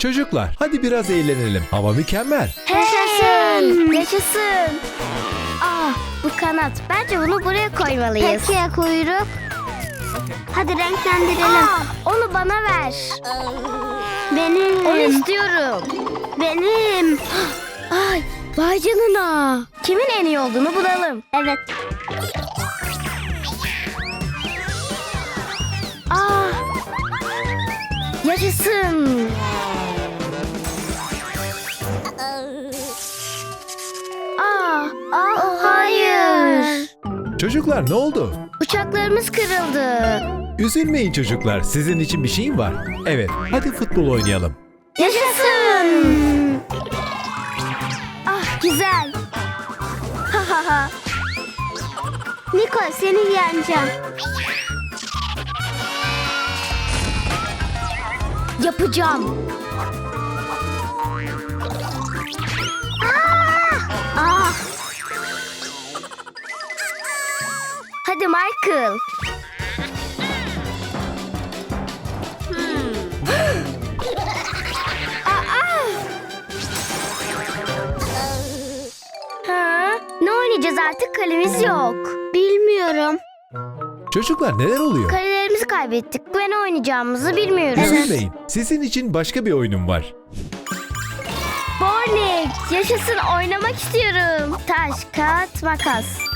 Çocuklar hadi biraz eğlenelim. Hava mükemmel. Yaşasın. Yaşasın. Ah bu kanat. Bence bunu buraya koymalıyız. Peki ya kuyruk? Hadi renklendirelim. Aa, onu bana ver. Benim. Onu istiyorum. Benim. Ay vay canına. Kimin en iyi olduğunu bulalım. Evet. Aa, yaşasın. Ah, hayır. Çocuklar ne oldu? Uçaklarımız kırıldı. Üzülmeyin çocuklar. Sizin için bir şeyim var. Evet hadi futbol oynayalım. Yaşasın. Ah güzel. Ha ha ha. Niko seni yeneceğim. Yapacağım. Michael. Ha? Ne oynayacağız artık kalemiz yok. Bilmiyorum. Çocuklar neler oluyor? Kalelerimizi kaybettik ve ne oynayacağımızı bilmiyoruz. Üzülmeyin. Sizin için başka bir oyunum var. Bowling. Yaşasın oynamak istiyorum. Taş, kağıt, makas.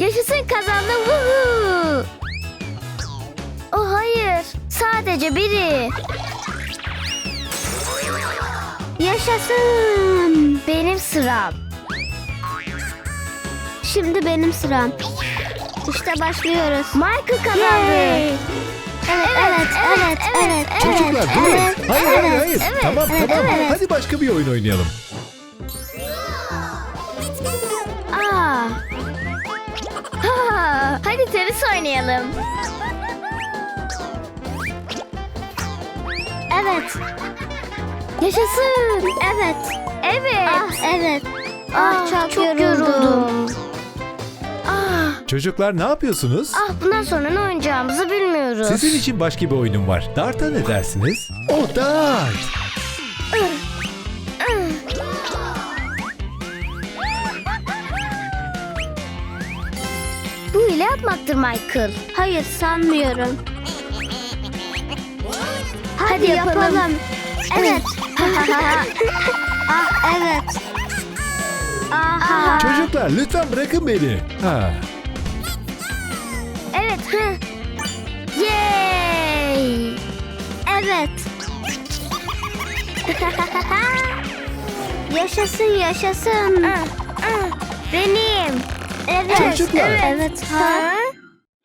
Yaşasın kazandım. Woohoo. Oh hayır. Sadece biri. Yaşasın. Benim sıram. Şimdi benim sıram. İşte başlıyoruz. Michael kazandı. Yay. Evet, evet, evet, evet, evet. Çocuklar durun. evet, hayır hayır hayır. evet, tamam evet, tamam. evet. Hadi başka bir oyun oynayalım. Tenis oynayalım. Evet, Yaşasın. evet. Evet. Ah, evet. Ah, Ah, çok, yoruldum. Ah, Çocuklar ne yapıyorsunuz? ah bundan sonra ne oynayacağımızı bilmiyoruz. Sizin için başka bir oyunum var. Dart'a ne dersiniz? O dart. Atmaktır Michael. Hayır, sanmıyorum. Hadi, Hadi yapalım. yapalım. Evet. ah, evet. Aha. Çocuklar lütfen bırakın beni. Ha. Evet. Hı. Yay. Evet. yaşasın, yaşasın. Ah, ah, Benim. Evet. Çocuklar. Evet. Ha?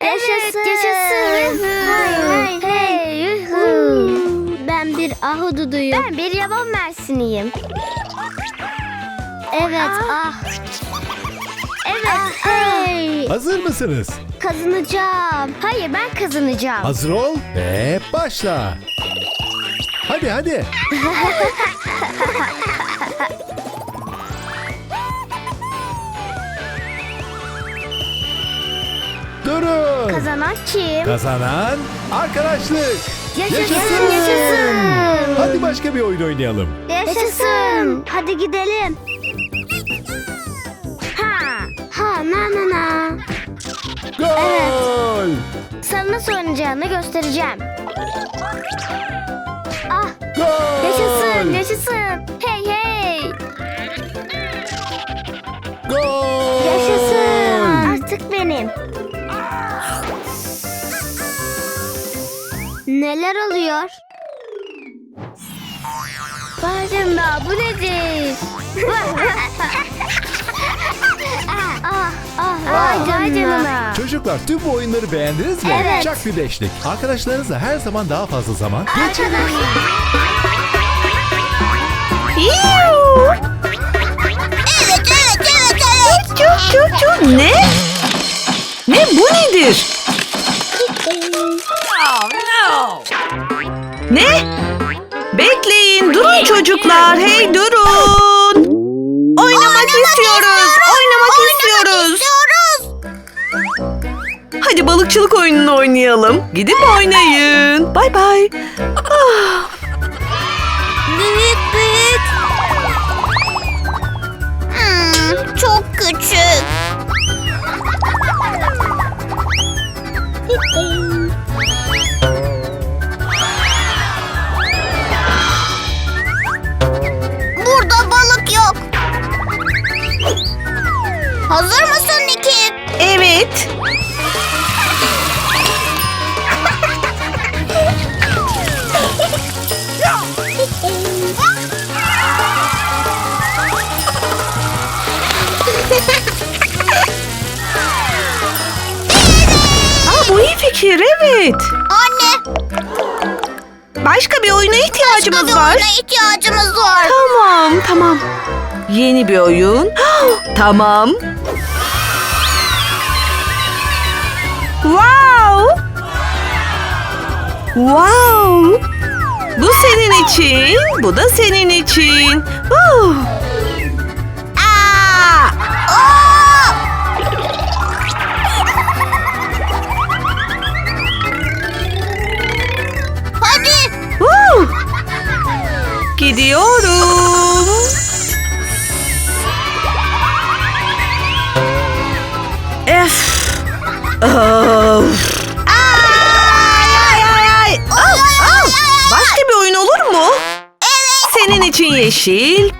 Yaşasın. Evet, yaşasın. Hay, hay, Hey, yuhu. Ben bir ahududuyum. Ben bir yaban mersiniyim. Evet. Ah. Evet. Ah, hey. Hazır mısınız? Kazanacağım. Hayır ben kazanacağım. Hazır ol ve başla. Hadi hadi. Kazanan kim? Kazanan arkadaşlık. Yaşasın. Yaşasın. Yaşasın. Hadi başka bir oyun oynayalım. Yaşasın. Hadi gidelim. Ha. Ha na na na. Gol. Sana nasıl oynayacağını göstereceğim. Ah. Gol. Yaşasın. Yaşasın. Hey. Neler oluyor? Bu nedir? Ah ah Vay canına. canına. Çocuklar tüm bu oyunları beğendiniz mi? Evet. Çak bir beşlik. Arkadaşlarınızla her zaman daha fazla zaman geçirin. Evet evet evet evet. Çok çok çok ne? Ne bu nedir? Ne? Bekleyin durun çocuklar hey durun. Oynamak istiyoruz oynamak istiyoruz. Hadi balıkçılık oyununu oynayalım. Gidip oynayın. Bay bay. Ah. Hazır mısın Niki? Evet. Aa, bu iyi fikir evet. Anne, Başka bir oyuna ihtiyacımız başka bir var. oyuna ihtiyacımız var. Tamam tamam. Yeni bir oyun. tamam. Wow. Wow. Bu senin için, bu da senin için. Uh. Aa! Aa! Hadi. Uh. Gidiyorum. Ef. Of. Yeşil,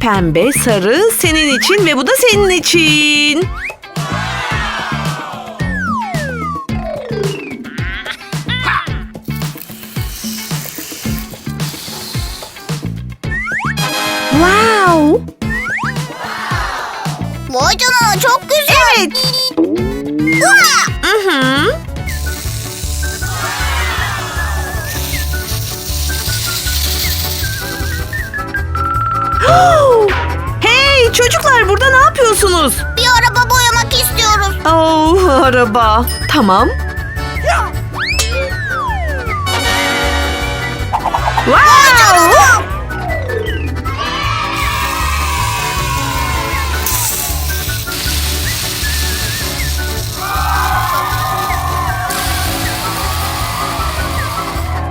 pembe, sarı senin için ve bu da senin için. Wow. Vay canına çok güzel. Evet. Aa! Yapıyorsunuz? Bir araba boyamak istiyoruz. Oh araba. Tamam. Wow!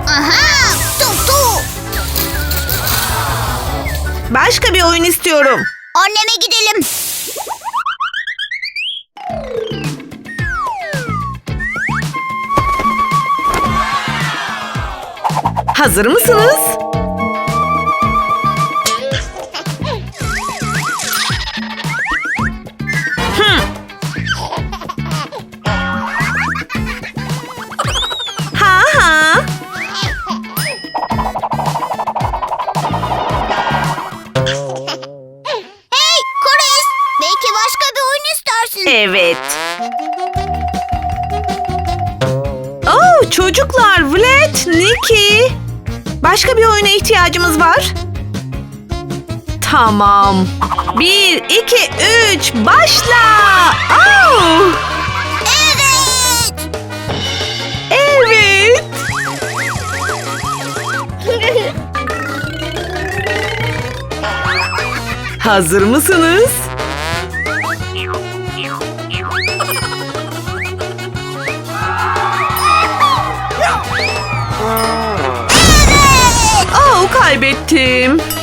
Aha! Başka bir oyun istiyorum. Anneme gidelim. Hazır mısınız? Belki başka bir oyun istersin. Evet. Oh çocuklar, Vlad, Nikki. Başka bir oyuna ihtiyacımız var. Tamam. Bir, iki, üç, başla. Oh, Evet. evet. Hazır mısınız? Oh kaybettim.